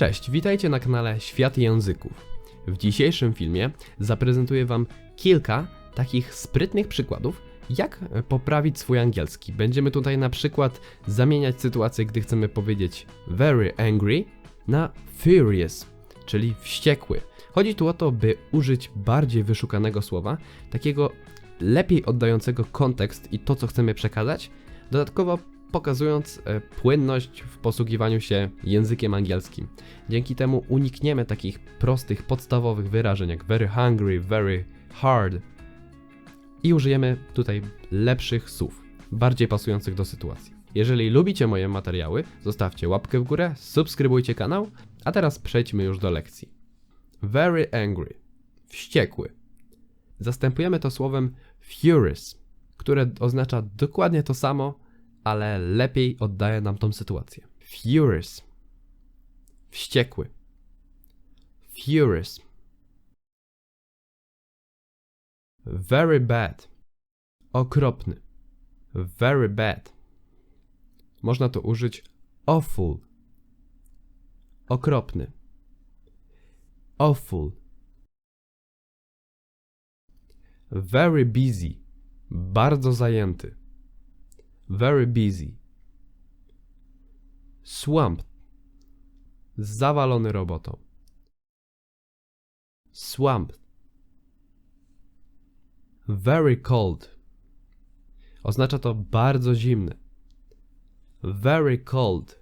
Cześć, witajcie na kanale Świat Języków. W dzisiejszym filmie zaprezentuję Wam kilka takich sprytnych przykładów, jak poprawić swój angielski. Będziemy tutaj na przykład zamieniać sytuację, gdy chcemy powiedzieć very angry na furious, czyli wściekły. Chodzi tu o to, by użyć bardziej wyszukanego słowa, takiego lepiej oddającego kontekst i to, co chcemy przekazać, dodatkowo pokazując e, płynność w posługiwaniu się językiem angielskim. Dzięki temu unikniemy takich prostych, podstawowych wyrażeń jak very hungry, very hard i użyjemy tutaj lepszych słów, bardziej pasujących do sytuacji. Jeżeli lubicie moje materiały, zostawcie łapkę w górę, subskrybujcie kanał, a teraz przejdźmy już do lekcji. Very angry. Wściekły. Zastępujemy to słowem furious, które oznacza dokładnie to samo, ale lepiej oddaje nam tą sytuację. Furious. Wściekły. Furious. Very bad. Okropny. Very bad. Można to użyć awful. Okropny. Awful. Very busy. Bardzo zajęty. Very busy. Swamped. Zawalony robotą. Swamped. Very cold. Oznacza to bardzo zimny. Very cold.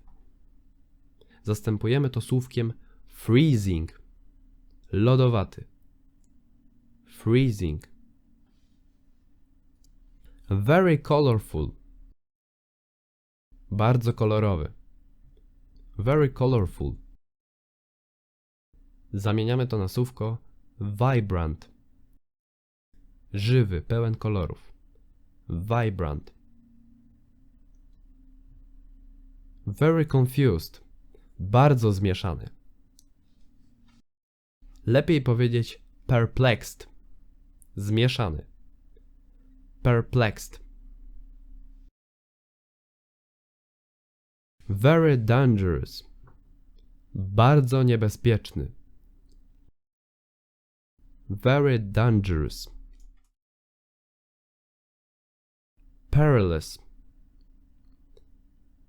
Zastępujemy to słówkiem freezing. Lodowaty. Freezing. Very colorful. Bardzo kolorowy. Very colorful. Zamieniamy to na słówko vibrant. Żywy, pełen kolorów. Vibrant. Very confused. Bardzo zmieszany. Lepiej powiedzieć perplexed. Zmieszany. Perplexed. Very dangerous. Bardzo niebezpieczny. Very dangerous. Perilous.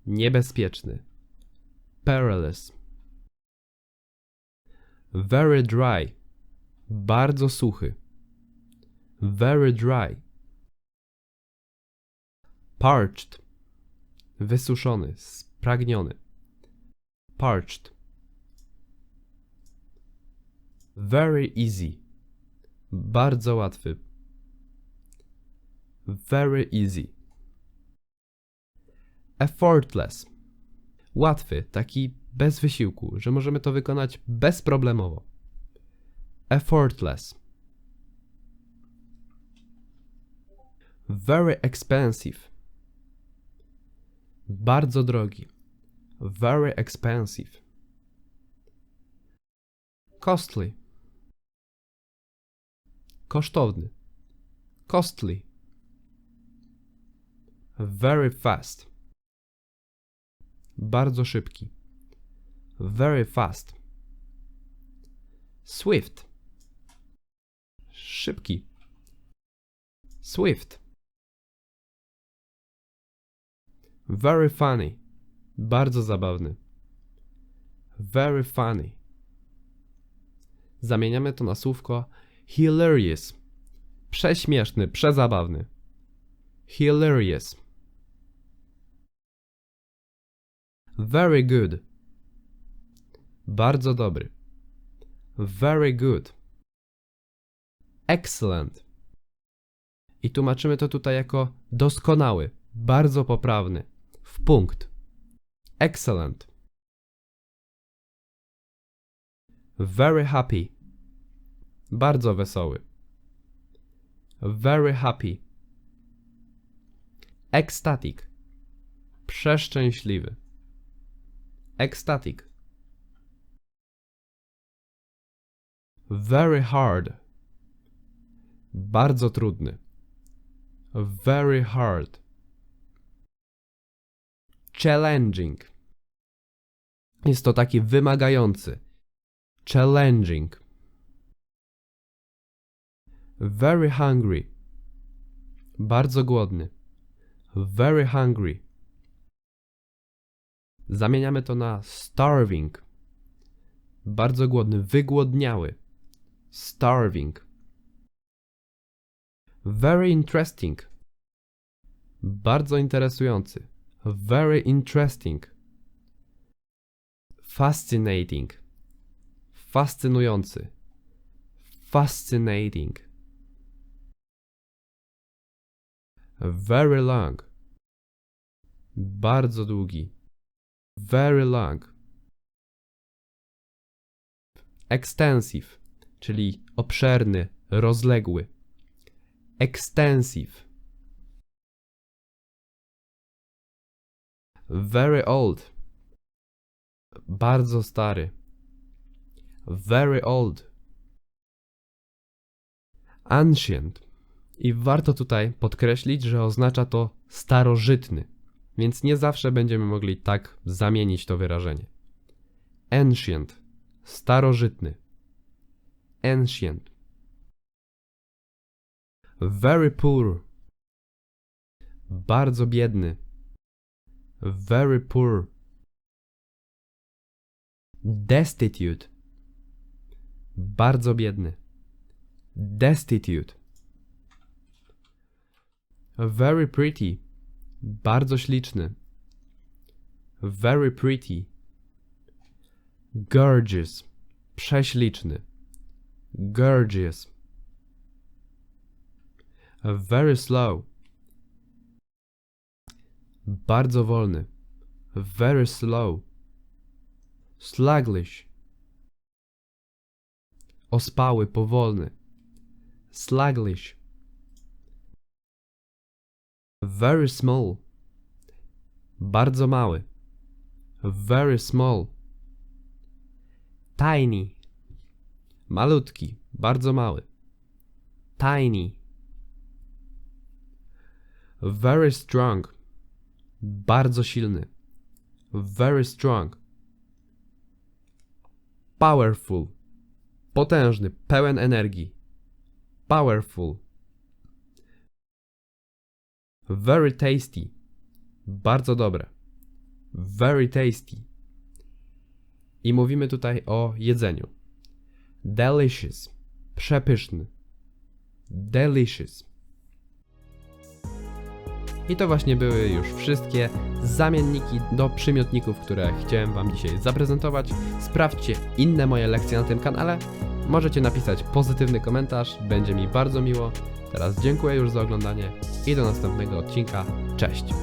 Niebezpieczny. Perilous. Very dry. Bardzo suchy. Very dry. Parched. Wysuszony, spragniony. Parched. Very easy. Bardzo łatwy. Very easy. Effortless. Łatwy, taki bez wysiłku, że możemy to wykonać bezproblemowo. Effortless. Very expensive. Bardzo drogi. Very expensive. Costly. Kosztowny. Costly. Very fast. Bardzo szybki. Very fast. Swift. Szybki. Swift. Very funny. Bardzo zabawny. Very funny. Zamieniamy to na słówko hilarious. Prześmieszny, przezabawny. Hilarious. Very good. Bardzo dobry. Very good. Excellent. I tłumaczymy to tutaj jako doskonały, bardzo poprawny, w punkt. Excellent. Very happy. Bardzo wesoły. Very happy. Ecstatic. Przeszczęśliwy. Ecstatic. Very hard. Bardzo trudny. Very hard. Challenging. Jest to taki wymagający. Challenging. Very hungry. Bardzo głodny. Very hungry. Zamieniamy to na starving. Bardzo głodny, wygłodniały. Starving. Very interesting. Bardzo interesujący. Very interesting. Fascinating. Fascynujący. Fascinating. Very long. Bardzo długi. Very long. Extensive, czyli obszerny, rozległy. Extensive. Very old. Bardzo stary. Very old. Ancient. I warto tutaj podkreślić, że oznacza to starożytny, więc nie zawsze będziemy mogli tak zamienić to wyrażenie. Ancient. Starożytny. Ancient. Very poor. Bardzo biedny. Very poor. Destitute. Bardzo biedny. Destitute. Very pretty. Bardzo śliczny. Very pretty. Gorgeous. Prześliczny. Gorgeous. Very slow. Bardzo wolny. Very slow. Sluggish. Ospały, powolny. Sluggish. Very small. Bardzo mały. Very small. Tiny. Malutki, bardzo mały. Tiny. Very strong. Bardzo silny. Very strong. Powerful. Potężny, pełen energii. Powerful. Very tasty. Bardzo dobre. Very tasty. I mówimy tutaj o jedzeniu. Delicious. Przepyszny. Delicious. I to właśnie były już wszystkie zamienniki do przymiotników, które chciałem Wam dzisiaj zaprezentować. Sprawdźcie inne moje lekcje na tym kanale. Możecie napisać pozytywny komentarz, będzie mi bardzo miło. Teraz dziękuję już za oglądanie i do następnego odcinka. Cześć!